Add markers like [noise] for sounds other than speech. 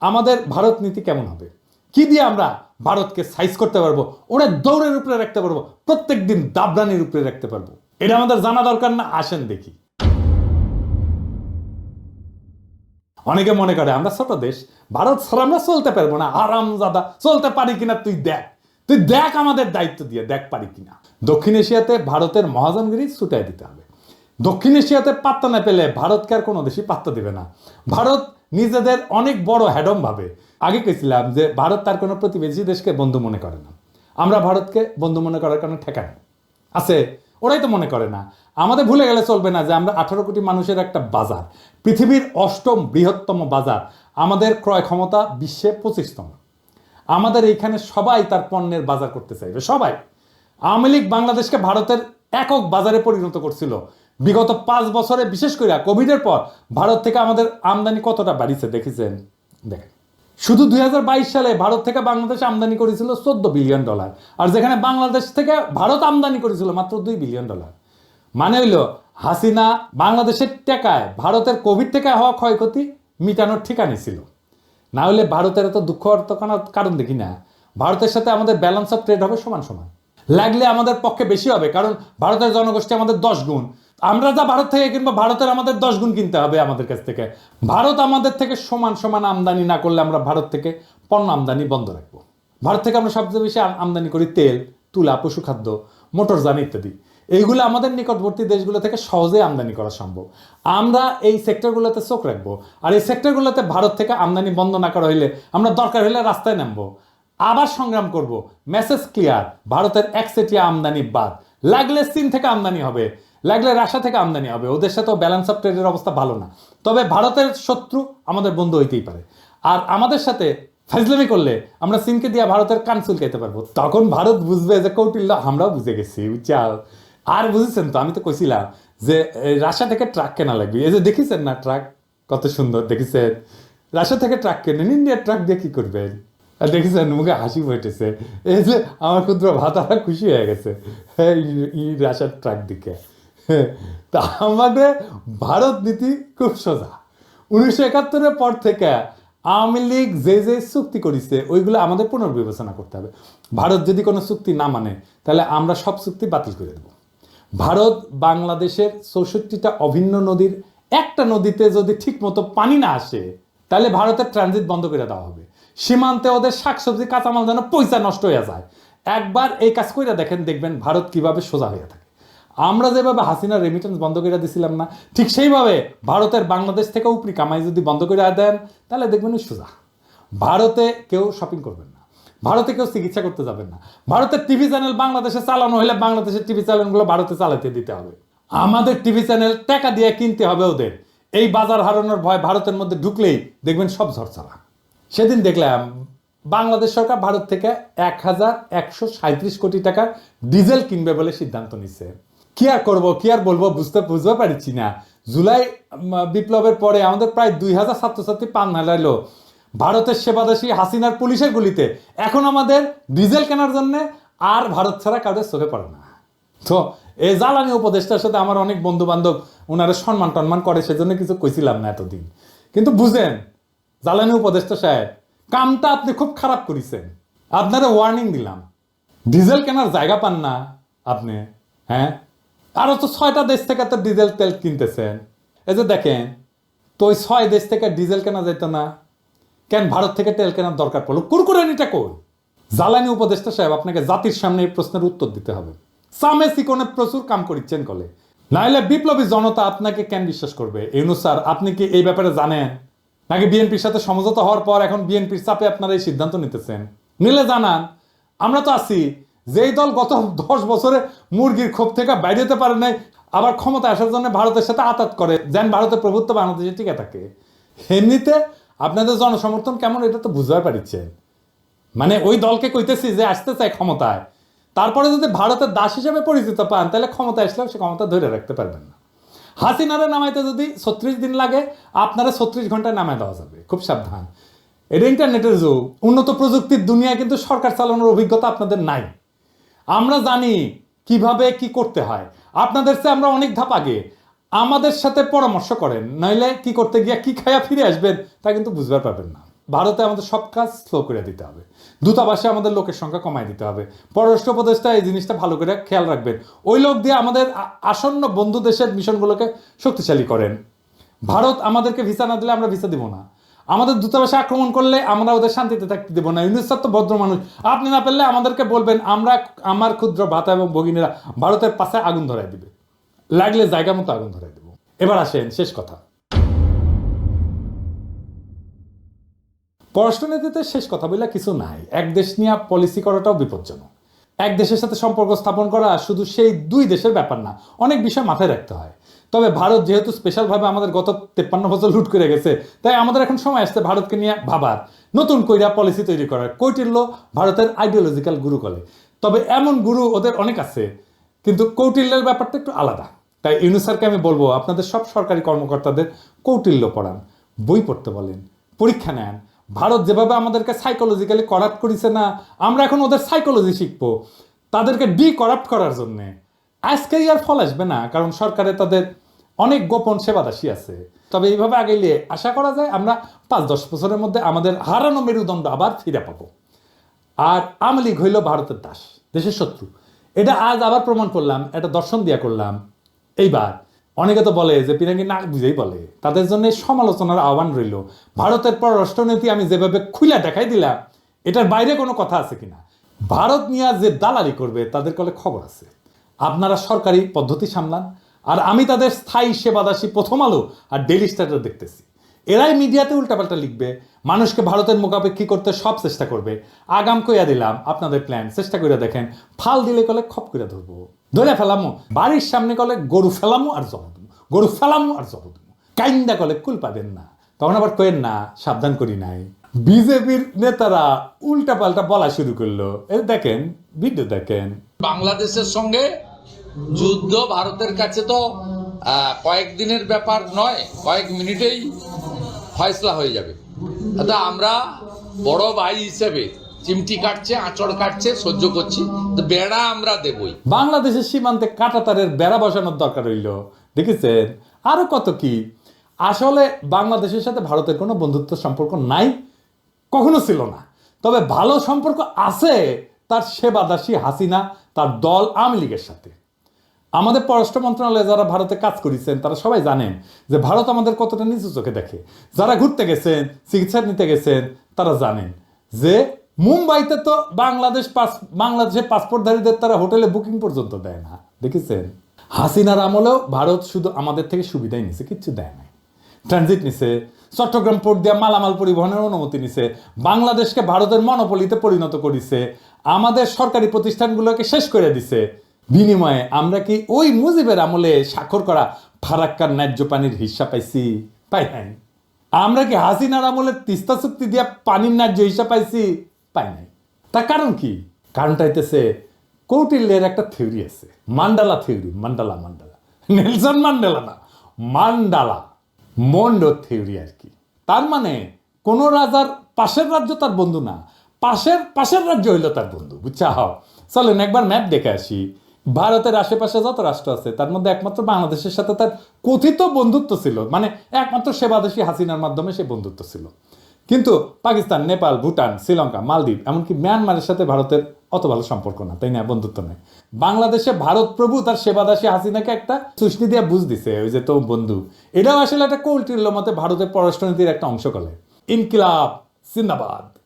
আমাদের ভারত নীতি কেমন হবে? কি দিয়ে আমরা ভারতকে সাইজ করতে পারব? ওরা দৌড়ের উপরে রাখতে পারব। প্রত্যেক দিন দাবরানির উপরে রাখতে পারব। এটা আমাদের জানা দরকার না, আসেন দেখি। অনেকে মনে করে, আমরা ছোট দেশ, ভারত ছাড়া আমরা চলতে পারব না। আরাম জাদা চলতে পারি কিনা তুই দেখ। তুই দেখ আমাদের দায়িত্ব দিয়ে, দেখ পারি কিনা। দক্ষিণ এশিয়াতে ভারতের মহাজনগিরি ছুটাই দিতে হবে। দক্ষিণ এশিয়াতে পাত্তা না পেলে ভারতকে আর কোনো দেশই পাত্তা দিবে না। ভারত নিজেদের অনেক বড় হ্যাডম ভাবে। আগে কেছিলাম যে ভারত তার কোনো প্রতিবেশী দেশকে বন্ধু মনে করে না। আমরা ভারতকে বন্ধু মনে করার কারণে ঠেকায় আছে, ওরাই তো মনে করে না। আমাদের ভুলে গেলে চলবে না যে আমরা আঠারো কোটি মানুষের একটা বাজার। পৃথিবীর অষ্টম বৃহত্তম বাজার। আমাদের ক্রয় ক্ষমতা বিশ্বে পঁচিশতম। আমাদের এইখানে সবাই তার পণ্যের বাজার করতে চাইবে, সবাই। আওয়ামী লীগ বাংলাদেশকে ভারতের একক বাজারে পরিণত করছিল। বিগত পাঁচ বছরে, বিশেষ করে কোভিডের পর, ভারত থেকে আমাদের আমদানি কতটা বাড়িছে দেখেছেন? দেখেন। শুধু দুই হাজার বাইশ সালে ভারত থেকে বাংলাদেশ আমদানি করেছিল চোদ্দ বিলিয়ন ডলার, আর যেখানে বাংলাদেশ থেকে ভারত আমদানি করেছিল মাত্র দুই বিলিয়ন ডলার। মানে হইল, হাসিনা বাংলাদেশের টাকায়, ভারতের কোভিড থেকে হওয়া ক্ষয়ক্ষতি মিটানোর ঠিকানি ছিল। না হলে ভারতের এত দুঃখ অর্থকানোর কারণ দেখি না। ভারতের সাথে আমাদের ব্যালেন্স অফ ট্রেড হবে সমান সমান। লাগলে আমাদের পক্ষে বেশি হবে, কারণ ভারতের জনগোষ্ঠী আমাদের দশ গুণ। আমরা যা ভারত থেকে কিনবো, ভারতের আমাদের দশ গুণ কিনতে হবে আমাদের কাছ থেকে। ভারত আমাদের থেকে সমান সমান আমদানি না করলে আমরা ভারত থেকে পণ্য আমদানি বন্ধ রাখব। ভারত থেকে আমরা সবচেয়ে বেশি আমদানি করি তেল, তুলা, পশুখাদ্য মোটরযান ইত্যাদি। এইগুলো আমাদের নিকটবর্তী দেশগুলো থেকে সহজেই আমদানি করা সম্ভব। আমরা এই সেক্টরগুলোতে চোখ রাখব। আর এই সেক্টরগুলোতে ভারত থেকে আমদানি বন্ধ না করা হইলে আমরা দরকার হলে রাস্তায় নামবো। আবার সংগ্রাম করব। মেসেজ ক্লিয়ার, ভারতের একচেটিয়া আমদানি বাদ। লাগলে চীন থেকে আমদানি হবে। লাগলে রাশিয়া থেকে আমদানি হবে। ওদের সাথেও ব্যালেন্স অফ ট্রেডের অবস্থা ভালো না। তবে ভারতের শত্রু আমাদের বন্ধু হইতেই পারে। আর আমাদের সাথে ফাইজলামি করলে আমরা চীনকে দিয়ে ভারতের কান চুলকাইতে পারব। তখন ভারত বুঝবে যে কৌটিল্য, আমরাও বুঝে গেছি বুঝছাও আর বুঝেছেন তো, আমি তো কইছিলাম যে রাশিয়া থেকে ট্রাক কেনা লাগবে। এই যে দেখেছেন না ট্রাক কত সুন্দর, দেখেছেন? রাশিয়া থেকে ট্রাক কেনেন ইন্ডিয়ার ট্রাক দিয়ে কি করবেন? আর দেখেছেন, মুখে হাসি ফুটেছে। এই যে আমার ক্ষুদ্র ভাতারা খুশি হয়ে গেছে। হ্যাঁ ই রাশিয়ার ট্রাক দিকে [laughs] তা আমাদের ভারত নীতি খুব সোজা। উনিশশো একাত্তরের পর থেকে আওয়ামী লীগ যে যে চুক্তি করেছে, ওইগুলো আমাদের পুনর্বিবেচনা করতে হবে। ভারত যদি কোনো চুক্তি না মানে তাহলে আমরা সব চুক্তি বাতিল করে দেবো। ভারত বাংলাদেশের চৌষট্টিটা অভিন্ন নদীর একটা নদীতে যদি ঠিকমতো পানি না আসে, তাহলে ভারতের ট্রানজিট বন্ধ করে দেওয়া হবে। সীমান্তে ওদের শাকসবজি, কাঁচামাল যেন পয়সা নষ্ট হয়ে যায়। একবার এই কাজ করে দেখেন, দেখবেন ভারত কীভাবে সোজা হয়ে থাকে। আমরা যেভাবে হাসিনা রেমিটেন্স বন্ধ করে দিছিলাম না, ঠিক সেইভাবে ভারতের বাংলাদেশ থেকে উপরি কামাই যদি বন্ধ করে দেন, তাহলে দেখবেন সোজা। ভারতে কেউ শপিং করবেন না। ভারতে কেউ চিকিৎসা করতে যাবেন না। ভারতের টিভি চ্যানেল বাংলাদেশে চালানো হলে বাংলাদেশের টিভি চ্যানেলগুলো ভারতে চালাতে দিতে হবে। আমাদের টিভি চ্যানেল টাকা দিয়ে কিনতে হবে ওদের। এই বাজার হারানোর ভয় ভারতের মধ্যে ঢুকলেই দেখবেন সব ঝরছাড়া সেদিন দেখলাম, বাংলাদেশ সরকার ভারত থেকে এক হাজার একশো সাঁত্রিশ কোটি টাকার ডিজেল কিনবে বলে সিদ্ধান্ত নিচ্ছে। কি আর করব, কি আর বলব, বুঝতে বুঝতে পারছি না। জুলাই বিপ্লবের পরে আমাদের প্রায় দুই হাজার ছাত্রছাত্রী পান হারাইলো ভারতের সেবাদাসী হাসিনার পুলিশের গুলিতে। এখন আমাদের ডিজেল কেনার জন্য আর ভারত ছাড়া কাউদের চোখে পড়ে না। তো এই জ্বালানি উপদেষ্টার সাথে আমার অনেক বন্ধু বান্ধব ওনারা সম্মান টন্মান করে, সেজন্য কিছু কইছিলাম না এতদিন। কিন্তু বুঝেন, জ্বালানি উপদেষ্টা সাহেব, কামটা আপনি খুব খারাপ করেছেন। আপনারা ওয়ার্নিং দিলাম। ডিজেল কেনার জায়গা পান না আপনি হ্যাঁ? আরও তো ছয়টা দেশ থেকে তো ডিজেল তেল কিনতেছেন। এই যে দেখেন, তো ওই ছয় দেশ থেকে ডিজেল কেনা যেত না। কেন ভারত থেকে তেল কেনার দরকার পড়ল? কুরকুরানিটা কই? জ্বালানি উপদেষ্টা সাহেব, আপনাকে জাতির সামনে এই প্রশ্নের উত্তর দিতে হবে। সামে সিকোনে প্রচুর কাম করিচ্ছেন কলে। নাহলে বিপ্লবী জনতা আপনাকে কেন বিশ্বাস করবে? ইউনু স্যার, আপনি কি এই ব্যাপারে জানেন? নাকি বিএনপির সাথে সমঝোতা হওয়ার পর এখন বিএনপির চাপে আপনারা এই সিদ্ধান্ত নিতেছেন? নিলে জানান। আমরা তো আছি যেই দল গত দশ বছরে মুরগির ক্ষোভ থেকে বাইরে যেতে পারে নাই, আবার ক্ষমতা আসার জন্য ভারতের সাথে আতাত করে, যেন ভারতের প্রভুত্ব বাংলাদেশে টিকে থাকে এমনিতে আপনাদের জনসমর্থন কেমন এটা তো বুঝতে পারছেন মানে ওই দলকে কইতেছি যে আসতে চায় ক্ষমতায়। তারপরে যদি ভারতের দাস হিসেবে পরিচিত পান, তাহলে ক্ষমতা আসলেও সে ক্ষমতা ধরে রাখতে পারবেন না। হাসিনারে নামাইতে যদি ছত্রিশ দিন লাগে, আপনারা ছত্রিশ ঘন্টায় নামায় দেওয়া যাবে। খুব সাবধান। এটা ইন্টারনেটের যুগ। উন্নত প্রযুক্তির দুনিয়ায় কিন্তু সরকার চালানোর অভিজ্ঞতা আপনাদের নাই। আমরা জানি কীভাবে কি করতে হয়। আপনাদের চেয়ে আমরা অনেক ধাপ আগে। আমাদের সাথে পরামর্শ করেন, নইলে কি করতে গিয়ে কি খায়া ফিরে আসবেন তা কিন্তু বুঝবার পারবেন না। ভারতে আমাদের সব কাজ স্লো করে দিতে হবে। দূতাবাসে আমাদের লোকের সংখ্যা কমাই দিতে হবে। পররাষ্ট্র উপদেষ্টা এই জিনিসটা ভালো করে খেয়াল রাখবেন। ওই লোক দিয়ে আমাদের আসন্ন বন্ধু দেশের মিশনগুলোকে শক্তিশালী করেন। ভারত আমাদেরকে ভিসা না দিলে আমরা ভিসা দিব না। আমাদের দূতাবাসে আক্রমণ করলে আমরা ওদের শান্তিতে থাকতে দেবো না। ইউনিস তো ভদ্র মানুষ। আপনি না পেলে আমাদেরকে বলবেন, আমরা আমার ক্ষুদ্র ভাতা এবং ভগিনীরা ভারতের পাশে আগুন ধরাই দিবে। লাগলে জায়গা মতো আগুন ধরাই দেবো। এবার আসেন, শেষ কথা। পররাষ্ট্রনীতিতে শেষ কথা বলে কিছু নাই। এক দেশ নিয়ে পলিসি করাটাও বিপজ্জনক। এক দেশের সাথে সম্পর্ক স্থাপন করা শুধু সেই দুই দেশের ব্যাপার না, অনেক বিষয় মাথায় রাখতে হয়। তবে ভারত যেহেতু স্পেশালভাবে আমাদের গত তেপ্পান্ন বছর লুট করে গেছে, তাই আমাদের এখন সময় আসছে ভারতকে নিয়ে ভাবার। নতুন কইরা পলিসি তৈরি করার। কৌটিল্য ভারতের আইডিওলজিক্যাল গুরু কলে তবে এমন গুরু ওদের অনেক আছে, কিন্তু কৌটিল্যের ব্যাপারটা একটু আলাদা। তাই ইউনুসারকে আমি বলব, আপনাদের সব সরকারি কর্মকর্তাদের কৌটিল্য পড়ান, বই পড়তে বলেন, পরীক্ষা নেন। ভারত যেভাবে আমাদেরকে সাইকোলজিক্যালি করাপ্ট করেছে না, আমরা এখন ওদের সাইকোলজি শিখব। তাদেরকে ডি করাপ্ট করার জন্যে। আজকেই আর ফল আসবে না, কারণ সরকারে তাদের অনেক গোপন সেবাদাসী আছে। তবে এইভাবে আগাইলে আশা করা যায় আমরা পাঁচ দশ বছরের মধ্যে আমাদের হারানো মেরুদণ্ড আবার ফিরে পাবো। আর আওয়ামী লীগ হইল ভারতের দাস, দেশের শত্রু। এটা আজ আবার প্রমাণ করলাম, এটা দর্শন দিয়া করলাম। এইবার অনেকে তো বলে যে পিনাকি নাক বুঝেই বলে, তাদের জন্য সমালোচনার আহ্বান রইল। ভারতের পররাষ্ট্রনীতি আমি যেভাবে খুলে দেখাই দিলাম, এটার বাইরে কোনো কথা আছে কিনা? ভারত নিয়ে যে দালালি করবে, তাদের কলে খবর আছে। আপনারা সরকারি পদ্ধতি সামলান, আর আমি তাদের স্থায়ী সেবাদাসী প্রথম আলো আর ডেলি স্টার্টার দেখতেছি। এরাই মিডিয়াতে উল্টাপাল্টা লিখবে, মানুষকে ভারতের মোকাবেক্ষি করতে সব চেষ্টা করবে। আগাম কইয়া দিলাম, আপনাদের প্ল্যান চেষ্টা করে দেখেন, ফাল দিলে কলে খপ করে ধরবো। ধরে ফেলামো, বাড়ির সামনে কলে গরু ফেলামো আর জব দেবো। গরু ফেলামো আর জব দেবো। কাইন্দা কলে কুল পাবেন না। তখন আবার কয়েন না, সাবধান করি নাই। বিজেপির নেতারা উল্টাপাল্টা বলা শুরু করল। এই দেখেন ভিডিও দেখেন। বাংলাদেশের সঙ্গে যুদ্ধ ভারতের কাছে তো কয়েকদিনের ব্যাপার নয়, কয়েক মিনিটেই ফয়সলা হয়ে যাবে। অর্থাৎ আমরা বড় ভাই হিসেবে চিমটি কাটছে, আঁচড় কাটছে, সহ্য করছি, তো বেড়া আমরা দেবই। বাংলাদেশের সীমান্তে কাঁটাতারের বেড়া বসানোর দরকার হইল দেখেছেন? আরও কত কি? আসলে বাংলাদেশের সাথে ভারতের কোনো বন্ধুত্ব সম্পর্ক নাই, কখনো ছিল না। তবে ভালো সম্পর্ক আছে তার সেবাদাসী হাসিনা, তার দল আওয়ামী লীগের সাথে। আমাদের পররাষ্ট্র মন্ত্রণালয়ে যারা ভারতে কাজ করেছেন, তারা সবাই জানেন যে ভারত আমাদের কতটা নিচু চোখে দেখে। যারা ঘুরতে গেছেন, চিকিৎসা নিতে গেছেন, তারা জানেন যে মুম্বাইতে তো বাংলাদেশ পাস, বাংলাদেশের পাসপোর্টধারীদের তারা হোটেলে বুকিং পর্যন্ত দেয় না। দেখেছেন? হাসিনার আমলেও ভারত শুধু আমাদের থেকে সুবিধাই নিছে, কিচ্ছু দেয় নাই। ট্রানজিট নিছে, চট্টগ্রাম পোর্ট দিয়ে মালামাল পরিবহনের অনুমতি নিছে, বাংলাদেশকে ভারতের মনোপলিতে পরিণত করেছে, আমাদের সরকারি প্রতিষ্ঠানগুলোকে শেষ করে দিছে বিনিময়ে আমরা কি ওই মুজিবের আমলে স্বাক্ষর করা ফারাক্কার ন্যায্য পানির হিস্সা পাইছি? পাই নাই। আমরা কি হাসিনার আমলে তিস্তা চুক্তি দিয়া পানির ন্যায্য হিসাব পাইছি? পাই নাই। তার কারণ কি? কারণটা হইতেছে, কৌটিল্যের একটা থিওরি আছে। Mandala theory, mandala mandala. Nelson Mandela না, মান্ডালা। মন্ড থিওরি আর কি। তার মানে কোন রাজার পাশের রাজ্য তার বন্ধু না। পাশের পাশের রাজ্য হইল তার বন্ধু বুঝছা হও চলেন একবার ম্যাপ দেখে আসি। ভারতের আশেপাশে যত রাষ্ট্র আছে, তার মধ্যে একমাত্র বাংলাদেশের সাথে তার কথিত বন্ধুত্ব ছিল। মানে একমাত্র সেবাদেশী হাসিনার মাধ্যমে সে বন্ধুত্ব ছিল। কিন্তু পাকিস্তান, নেপাল, ভুটান, শ্রীলঙ্কা, মালদ্বীপ, এমনকি মিয়ানমারের সাথে ভারতের অত ভালো সম্পর্ক না, তাই না? বন্ধুত্ব নেই। বাংলাদেশে ভারত প্রভু তার সেবাদাসী হাসিনাকে একটা সুষ্টি দিয়ে বুঝ দিছে, ওই যে তো বন্ধু। এটাও আসলে একটা কৌটিল্য মতে ভারতের পররাষ্ট্রনীতির একটা অংশ করে। ইনকিলাব, জিন্দাবাদ।